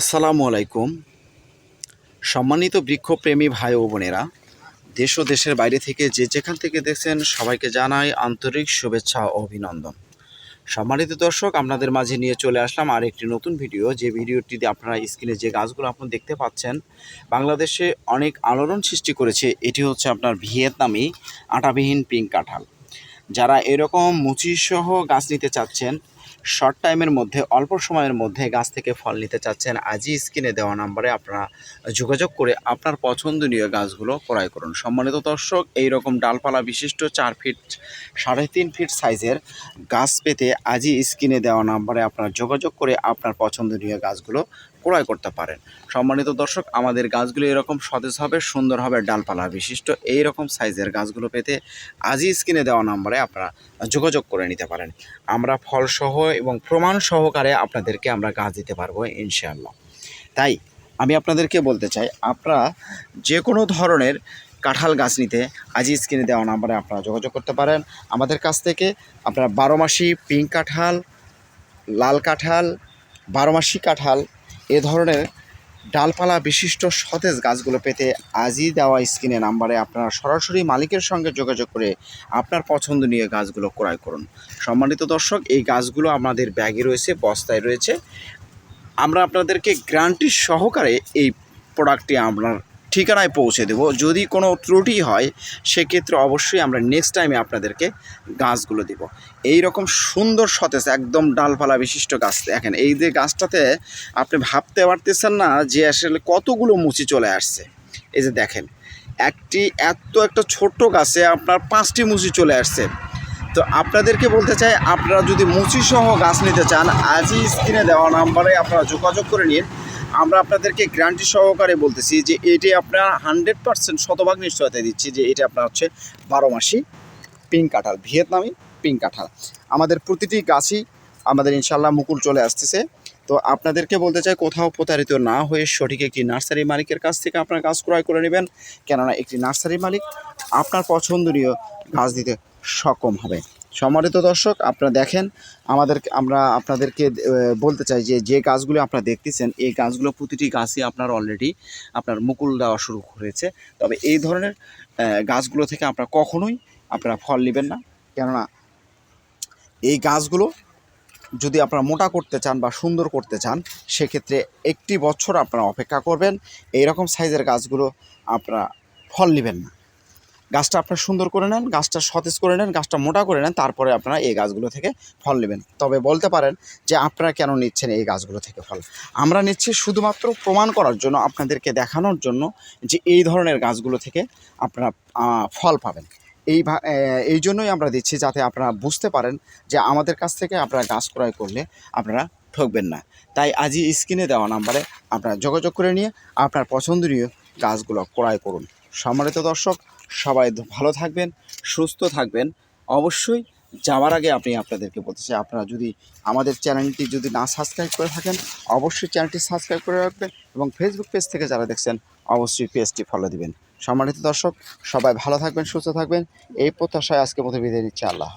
আসসালামু আলাইকুম। সম্মানিত বৃক্ষপ্রেমী ভাই ও বোনেরা, দেশ ও দেশের বাইরে থেকে যে যেখান থেকে দেখছেন সবাইকে জানাই আন্তরিক শুভেচ্ছা ও অভিনন্দন। সম্মানিত দর্শক, আপনাদের মাঝে নিয়ে চলে আসলাম আর একটি নতুন ভিডিও। যে ভিডিওটিতে আপনারা স্ক্রিনে যে গাছগুলো আপনারা দেখতে পাচ্ছেন, বাংলাদেশে অনেক আলোড়ন সৃষ্টি করেছে। এটি হচ্ছে আপনার ভিয়েতনামি আটাবিহীন পিঙ্ক কাঁঠাল। যারা এরকম মুচিসহ গাছ নিতে চাচ্ছেন শর্ট টাইমের মধ্যে, অল্প সময়ের মধ্যে গাছ থেকে ফল নিতে চাচ্ছেন আজই স্ক্রিনে দেওয়া নাম্বারে আপনারা যোগাযোগ করে আপনার পছন্দনীয় গাছগুলো ক্রয় করুন। সম্মানিত দর্শক এই রকম ডালপালা বিশিষ্ট চার ফিট সাড়ে তিন ফিট সাইজের গাছ পেতে আজই স্ক্রিনে দেওয়া নাম্বারে আপনারা যোগাযোগ করে আপনার পছন্দনীয় গাছগুলো ক্রয় করতে পারেন। সম্মানিত দর্শক, আমাদের গাছগুলো এরকম সতেজ হবে, সুন্দর হবে, ডালপালা বিশিষ্ট। এই রকম সাইজের গাছগুলো পেতে আজই স্ক্রিনে দেওয়া নাম্বারে আপনারা যোগাযোগ করে নিতে পারেন। আমরা ফলসহ এবং প্রমাণ সহকারে আপনাদেরকে আমরা গাছ দিতে পারব, ইনশাআল্লাহ। তাই আমি আপনাদেরকে বলতে চাই, আপনারা যে কোনো ধরনের কাঁঠাল গাছ নিতে আজই স্ক্রিনে দেওয়া নাম্বারে আপনারা যোগাযোগ করতে পারেন। আমাদের কাছ থেকে আপনারা বারো মাসি পিঙ্ক কাঁঠাল, লাল কাঁঠাল, বারো মাসি কাঁঠাল এ ধরনের ডালপালা বিশিষ্ট সতেজ গাছগুলো পেতে আজই দেওয়া স্ক্রিনে নাম্বারে আপনারা সরাসরি মালিকের সঙ্গে যোগাযোগ করে আপনার পছন্দ নিয়ে গাছগুলো ক্রয় করুন। সম্মানিত দর্শক, এই গাছগুলো আমাদের ব্যাগে রয়েছে, বস্তায় রয়েছে। আমরা আপনাদেরকে গ্রান্টির সহকারে এই প্রোডাক্টটি আপনার ঠিকানায় পৌঁছে দেব। যদি কোনো ত্রুটি হয়, সেক্ষেত্রে অবশ্যই আমরা নেক্সট টাইমে আপনাদেরকে গাছগুলো দিব। এই রকম সুন্দর সতেজ, একদম ডালপালা বিশিষ্ট গাছ। দেখেন, এই যে গাছটাতে আপনি ভাবতে পারতেছেন না যে আসলে কতগুলো মুচি চলে আসছে। এই যে দেখেন, একটি, এত একটা ছোট্ট গাছে আপনার পাঁচটি মুচি চলে আসছে। তো আপনাদেরকে বলতে চাই, আপনারা যদি মুচিসহ গাছ নিতে চান, আজই স্ক্রিনে দেওয়া নাম্বারে আপনারা যোগাযোগ করে নিন। আমরা আপনাদেরকে গ্যারান্টি সহকারে বলতেছি যে এটি আপনার হান্ড্রেড পার্সেন্ট শতভাগ নিশ্চয়তা দিচ্ছি যে এটা আপনার হচ্ছে বারো মাসি পিঙ্ক কাঁঠাল, ভিয়েতনামি পিঙ্ক কাঁঠাল। আমাদের প্রতিটি গাছই আমাদের ইনশাল্লাহ মুকুল চলে আসতেছে। তো আপনাদেরকে বলতে চাই, কোথাও প্রতারিত না হয়ে সঠিক একটি নার্সারি মালিকের কাছ থেকে আপনার গাছ ক্রয় করে নেবেন। কেননা একটি নার্সারি মালিক আপনার পছন্দনীয় গাছ দিতে সক্ষম হবে। সম্মানিত দর্শক, আপনারা দেখেন আমাদের আমরা আপনাদেরকে বলতে চাই যে যে গাছগুলো আপনারা দেখতেছেন, এই গাছগুলো প্রতিটি গাছই আপনার অলরেডি আপনার মুকুল দেওয়া শুরু করেছে। তবে এই ধরনের গাছগুলো থেকে আপনারা কখনোই আপনারা ফল নেবেন না। কেননা এই গাছগুলো যদি আপনারা মোটা করতে চান বা সুন্দর করতে চান, সেক্ষেত্রে একটি বছর আপনারা অপেক্ষা করবেন। এই রকম সাইজের গাছগুলো আপনারা ফল নেবেন না। গাছটা আপনারা সুন্দর করে নেন, গাছটা সতেজ করে নেন, গাছটা মোটা করে নেন, তারপরে আপনারা এই গাছগুলো থেকে ফল নেবেন। তবে বলতে পারেন যে আপনারা কেন নিচ্ছেন এই গাছগুলো থেকে ফল? আমরা নিচ্ছি শুধুমাত্র প্রমাণ করার জন্য, আপনাদেরকে দেখানোর জন্য যে এই ধরনের গাছগুলো থেকে আপনারা ফল পাবেন। এই এই জন্যই আমরা দিচ্ছি যাতে আপনারা বুঝতে পারেন যে আমাদের কাছ থেকে আপনারা গাছ ক্রয় করলে আপনারা ঠকবেন না। তাই আজই স্ক্রিনে দেওয়া নাম্বারে আপনারা যোগাযোগ করে নিয়ে আপনার পছন্দনীয় গাছগুলো ক্রয় করুন। সম্মানিত দর্শক, সবাই ভালো থাকবেন, সুস্থ থাকবেন। অবশ্যই যাওয়ার আগে আপনি আপনাদেরকে বলতে চাই, আপনারা যদি আমাদের চ্যানেলটি যদি না সাবস্ক্রাইব করে থাকেন, অবশ্যই চ্যানেলটি সাবস্ক্রাইব করে রাখবেন এবং ফেসবুক পেজ থেকে যারা দেখছেন অবশ্যই পেজটি ফলো দিবেন সম্মানিত দর্শক, সবাই ভালো থাকবেন, সুস্থ থাকবেন এই প্রত্যাশায় আজকে মতো বিদায় নিচ্ছে, আল্লাহ।